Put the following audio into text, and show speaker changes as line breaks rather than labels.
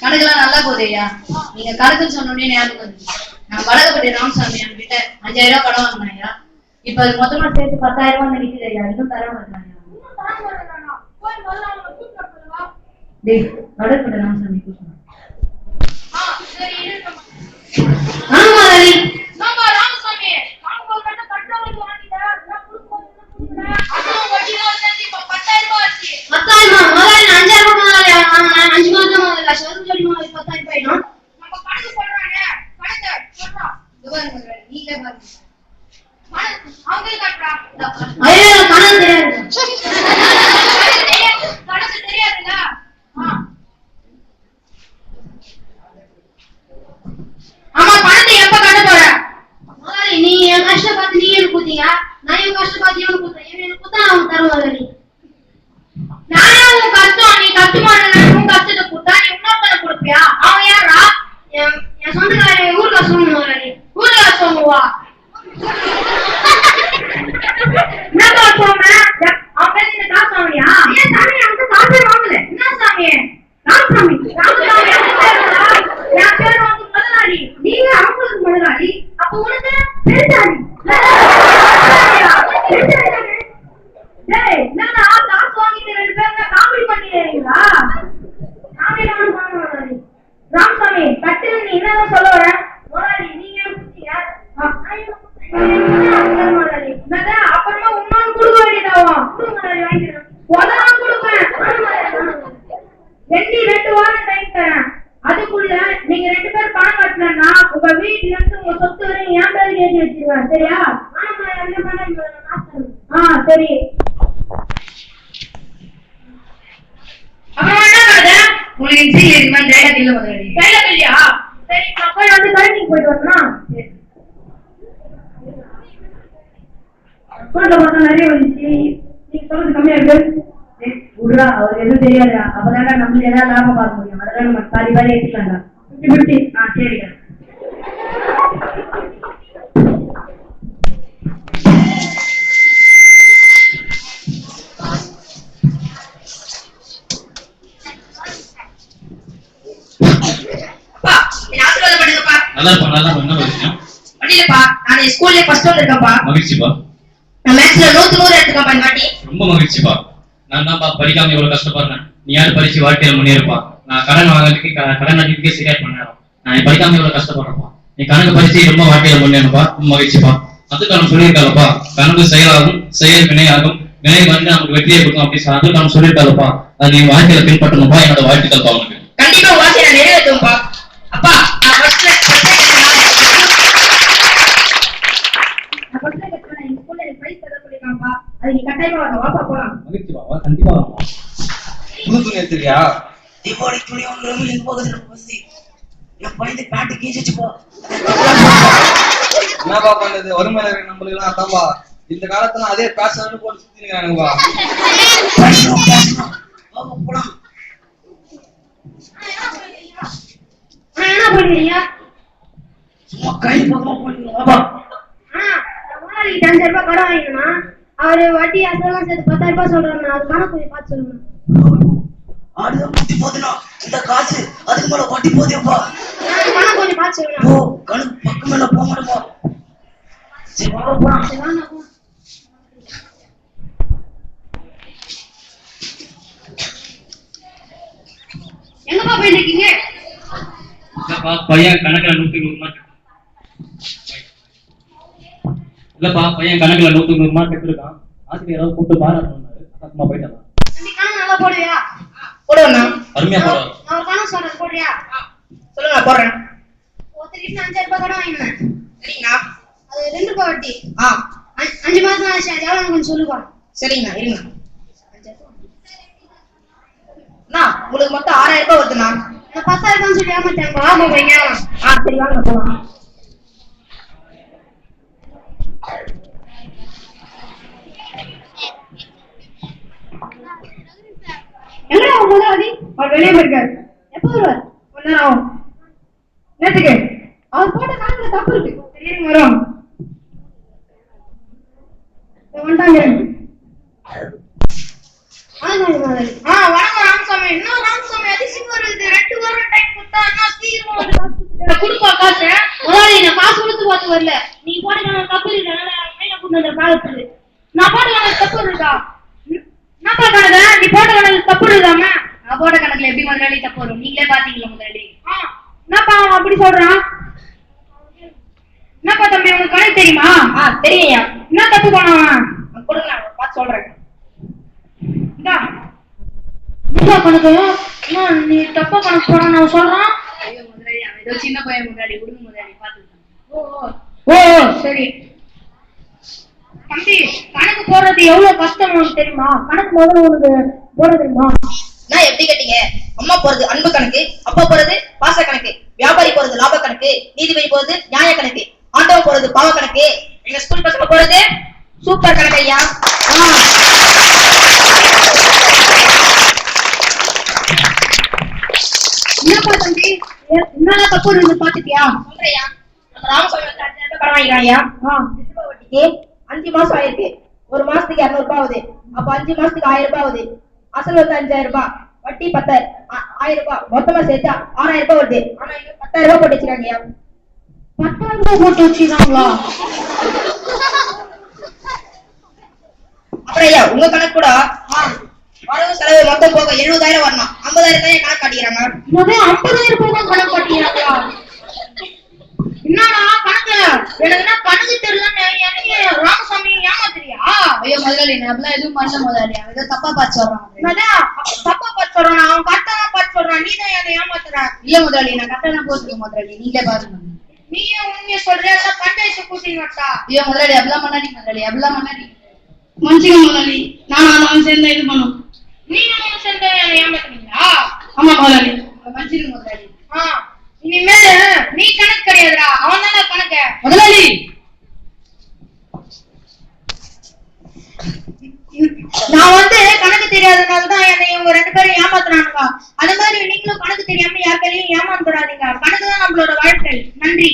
கணக்கெல்லாம் நல்லா போகுது ஐயா நீங்க கணக்குன்னு சொன்ன உடனே ஞாபகம் நான் வடகப்பட்டி ராமசாமி கிட்ட அஞ்சாயிரம் ரூபாய் கடன் வாங்கினேன் ஐயா இப்ப அது மொத்தமா சேர்த்து பத்தாயிரம் ரூபாய் நிக்குது ஐயா இன்னும் தர டேய் வடகப்பட்டி ராமசாமி கூப்பிடுறேன் ஆமா ரவி பத்தாயிரமா முதல்ல நான் அஞ்சாயிரம் ரூபாய் முதல்ல வாங்கினேன் அஞ்சு மாதம் முதல்ல சொல்லு சொல்லி முதல்ல பத்தாயிரம் போயிடும் இது பாருங்க முதலாளி, நீங்களே பாருங்க ஐயோ கணக்கு தெரியாது
ஆமா பணத்தை எப்ப கட்ட போற
முதலாளி நீ என் கஷ்டம் பார்த்து நீ எனக்கு கொடுத்தீங்க நான் என் கஷ்டம் பார்த்து இவனுக்கு கொடுத்தேன் இவன் எனக்கு கொடுத்தா அவன் தரும் முதலாளி
நானே உன் கஷ்டம் நீ கஷ்டமான உன் கஷ்டத்தை கொடுத்தா நீ இன்னொருத்தனை கொடுப்பியா அவன் யாரா
என் என் சொந்தக்காரன் ஊருக்கு சொல்லணும் முதலாளி
ஊர்ல சொல்லுவா என்னப்பா சொல்றேன் அவன் பேர் இந்த காசு வாங்கியா ஏன் சாமி அவனுக்கு காசே வாங்கல என்ன சாமி ராமசாமி ராமசாமி என் பேருடா. என் பேர் வந்து முதலாளி நீங்க அவங்களுக்கு முதலாளி அப்ப உனக்கு பெருசாளி டேய் என்னடா காசு வாங்கிட்டு ரெண்டு பேரும் என்ன காமெடி பண்ணிடுறீங்களா காமெடி ஒண்ணும் பண்ண முதலாளி ராமசாமி கட்டு நீ என்னதான் சொல்ல வர முதலாளி நீங்க கொடுத்தீங்க ஆ, நான் என்ன கொடுத்தேன்? நீங்க என்ன முதலாளி என்னது? அப்புறமா இன்னொன்னு கொடுக்க வேண்டியதாகும் கொடுங்க முதலாளி வாங்கிக்கிறேன் உதவும் கொடுப்பேன் ஆ, முதலாளி, ஆ, முதலாளி. ரெண்டு ரெண்டு வாரம் டைம் தரேன் அதுக்குள்ள நீங்க ரெண்டு பேரும் பணம் கட்டலன்னா உங்க வீட்டுல இருந்து உங்க சொத்து ஏற்றி வச்சிருவேன் சரியா? ஆ, சரி.
உங்களுக்கு இன்சில் இது மாதிரி டைலாக் இல்ல முதலாளி
கையில இல்லையா சரி நான் போய் வந்து கழனிக்கு போயிட்டு வரணும் அக்கௌண்ட்ல மட்டும் நிறைய வந்துச்சு. நீங்க சொல்றது கம்மியா இருக்கு.
ஏய், விடுடா அவருக்கு எதுவும் தெரியாதுடா. அப்பதான்டா நம்மளுக்கு ஏதாவது லாபம் பார்க்க முடியும். அதெல்லாம் நம்ம பாதி பாதி
ஃபிஃப்டி ஃபிஃப்டி
ஆ சரிடா.
நல்லா நல்லா என்ன விஷயம்
வண்டியிலப்பா நான் ஸ்கூல்ல ஃபர்ஸ்ட் வந்திருக்கேன்ப்பா
மகிழ்ச்சிப்பா?
நான் மேக்ஸ்ல நூத்து நூறு எடுத்துக்கப்பா இந்த வாட்டி.
ரொம்ப மகிழ்ச்சிப்பா. நான் தான்ப்பா படிக்காம இவ்வளவு கஷ்டப்படுறேன்? நீ யாரு படிச்சு வாழ்க்கையில முன்னேறுப்பா? நான் கடன் வாங்குறதுக்கு கடன் அடிக்கே சரியா பண்ணேன். நான் படிக்காம இவ்வளவு கஷ்டப்படுறேன்ப்பா நீ கணக்கு படிச்சு ரொம்ப வாழ்க்கையில முன்னேறப்பா ரொம்ப மகிழ்ச்சிப்பா. அதுக்கான சொல்லியிருக்காளப்பா. கனவு செயலாகும் செயல் வினையாகும். வினை வந்து நமக்கு வெற்றியை கொடுக்கும் அப்படி சொ- அதுக்கான சொல்லியிருக்காளப்பா. அதை நீ வாழ்க்கையில பின்பற்றணும்ப்பா என்னோட வாழ்த்துக்கள்ப்பா உனக்கு.
கண்டிப்பா வாசி நான் நிறைவேற்றுவேன்ப்பா அப்பா நான் ஃபர்ஸ்ட்ல
நான் ஃபர்ஸ்ட் கட்டுறேன் எங்க ஸ்கூல்ல எனக்கு பிரைஸ் தர சொல்லிருக்காங்கப்பா அது நீ கட்டாயமா வரணும் வாப்பா போலாம்
மகிழ்ச்சிப்பா வா, கண்டிப்பா
புது துணி எடுத்துக்கியா
தீபாவளி துணி ஒன்று எங்க போகுது நம்ம பசி என் பையன் பேண்ட் போ
என்னப்பா பண்றது வறுமையில இருக்கிற நம்மளுக்கு எல்லாம் அதான்பா இந்த காலத்துல அதே பேசணும்னு போட்டு சுத்தினுங்கிறானுங்கப்பா
பேசணும் பேசணும் போலாம்
என்ன பண்ணுறீங்க
சும்மா கை பக்கம் போனீங்க பாபா
ஆனா ரூபாய் கடன் வாங்கிக்கணும் அவரு வட்டி அதெல்லாம் சேர்த்து பத்தாயிரம் ரூபாய் சொல்றாங்க அது கொஞ்சம் பார்த்து சொல்லுங்க.
ஆடுதான் போதுனா இந்த காசு அதுக்கு மேல வட்டி போதேப்பா.
கொஞ்சம் பார்த்து சொல்லுங்க.
ஓ கணக்கு பக்கம் மேல போக மாட்டோமா சரி வாங்க போலாம்.
சரி, வாங்க, போங்க. எங்கப்பா போயிட்டு இருக்கீங்க?
பையன் கணக்குல நூத்தி நூறு மார்க் இல்லப்பா பையன் கணக்குல நூத்தி நூறு மார்க் எடுத்திருக்கான். ஆசிரியர் ஏதாவது கூப்பிட்டு பாராட்டணும்னாரு அக்கா போயிட்டான்
தம்பி கணக்கு நல்லா போடுவியா?
போடுவேண்ணா
அருமையா போடுவார்
நான் ஒரு கணக்கு சொல்றது போடுறியா
சொல்லுங்க போடுறேன்.
ஒருத்தர் அஞ்சாயிரம் ரூபாய் கடன் வாங்கினேன்
சரிங்கண்ணா.
அது ரெண்டு ரூபாய் வட்டி.
ஆ.
அஞ்சு- மாசம் ஆச்சு அது எவ்வளவு கொஞ்சம் சொல்லுப்பா
சரிங்கண்ணா இருங்க அண்ணா உங்களுக்கு மொத்தம் ஆறாயிரம் ரூபாய் வருதுண்ணா.
நான் பத்தாயிரம் தான் சொல்லி ஏமாத்தாங்க
ஆமா பையன் ஆ சரி வாங்க போலாம்.
யார் முதலாளி அவர் வெளியே இருக்காரு எப்போ வருவார்? கொஞ்ச நேற்றுக்கு அவர் போட்ட காலத்துல தப்பு இருக்கு. தெரியுங்க வரும். வந்துட்டாங்க ஆ வாங்க ராமசாமி. இன்னும் ராமசாமி அதிசயம் வருது. ரெண்டு வாரம் டைம் கொடுத்தா என்ன தீர்வு கொடுப்பா நான் காசு கொடுத்து பார்த்து வரல. நீ போட்டுக்கான தப்பு இருக்கனால மேல கொண்டு வந்த காலத்துக்கு நான் போட்டுக்கான தப்பு இருக்கா?
ஆ வணக்கம் ராமசாமி
அப்போட கணக்குல எப்படி முதலாளி தப்பு வரும்? நீங்களே பாத்தீங்களா முதலாளி
என்னப்பா அவன் அப்படி சொல்றான்? என்னப்பா தம்பி உனக்கு கணக்கு தெரியுமா?
ஆ தெரியும்யா
என்ன தப்பு பண்ணவன்
கொடுங்க நான் பார்த்து சொல்றேன்.
இந்தா. என்ன கணக்கு? நீ தப்பா கணக்கு போட நான் சொல்றான்?
சின்ன பையன் முதலாளி விடுங்க முதலாளி பாத்துக்கலாம்
ஓ ஓ, சரி. தம்பி கணக்கு போடுறது எவ்வளவு கஷ்டம் உனக்கு தெரியுமா? கணக்கு முதல்ல உனக்கு போட தெரியுமா?
நான் எப்படி கேட்டீங்க? அம்மா போறது அன்பு கணக்கு அப்பா போறது பாச கணக்கு வியாபாரி போறது லாப கணக்கு நீதிபதி போறது நியாய கணக்கு ஆண்டவன் போறது பாவ கணக்கு. எங்க ஸ்கூல் பசங்க போறது சூப்பர் கணக்கு ஐயா.
என்னப்பா தம்பி? என்னென்ன தப்பு இருக்கு பாத்துட்டியா?
சொல்றேயா நம்ம ராமசாமி வந்து அஞ்சாயிரம் அஞ்சு மாசம் ஆயிருக்கு. ஒரு மாசத்துக்கு இருநூறு ரூபாய் ஆகுது. அப்ப அஞ்சு மாசத்துக்கு ஆயிரம் ரூபாய் ஆகுது. அசல் வந்து அஞ்சாயிரம் ரூபாய். வட்டி பத்தாயிரம். ஆயிரம் ரூபாய். மொத்தமா சேர்த்தா ஆறாயிரம் ரூபாய் வருது. ஆனா இங்க பத்தாயிரம் ரூபாய் போட்டு வச்சிருக்காங்க
பத்தாயிரம் ரூபாய் போட்டு வச்சுக்காங்களா
அப்புறம் ஐயா உங்க கணக்கு கூட வரவு செலவு மொத்தம் போக எழுபதாயிரம் வரணும். ஐம்பதாயிரம் தான் கணக்கு காட்டிக்கிறாங்க?
ஐம்பதாயிரம் ரூபாய் தான் கணக்கு பாத்தீங்களா என்னடா கணக்கு? எனக்கு என்ன கணக்கு தெரியலன்னு என்னைய ராமசாமி ஏமாத்துறியா
ஐயோ முதலாளி அப்படிலாம் எதுவும் பண்ணல முதலாளி. அவன் ஏதோ தப்பா பார்த்து சொல்றான்?
தப்பா பார்த்து சொல்றான்? அவன் கரெக்டா தான் பார்த்து சொல்றான். நீ தான் என்னை ஏமாத்துற?
இல்ல முதலாளி நான் கரெக்டா தான் போட்டுருக்கேன் முதலாளி. நீங்களே பாருங்க.
நீயே உண்மையை சொல்றியா? இல்ல பஞ்சாயத்து கூட்டின்னு வரட்டா
ஐயோ முதலாளி அப்படிலாம் பண்ணாதீங்க முதலாளி. அப்படிலாம் பண்ணாதீங்க.
மனுஷங்க முதலாளி. நான் அவன் சேர்ந்து இது பண்ணும். நீங்க அவன் சேர்ந்து என்னை ஏமாத்துறீங்களா? ஆமா முதலாளி.
மன்னிச்சிருங்க முதலாளி.
ஆ இனிமேல் நீ கணக்கு கிடையாதுடா. அவன் தானே கணக்கு?
முதலாளி!
நான் வந்து கணக்கு தெரியாதனால தான் என்னை இவங்க ரெண்டு பேரும் ஏமாத்துறானுங்க அது மாதிரி நீங்களும் கணக்கு தெரியாம யார் ஏமாந்துடாதீங்க. கணக்கு தான் நம்மளோட வாழ்க்கை. நன்றி.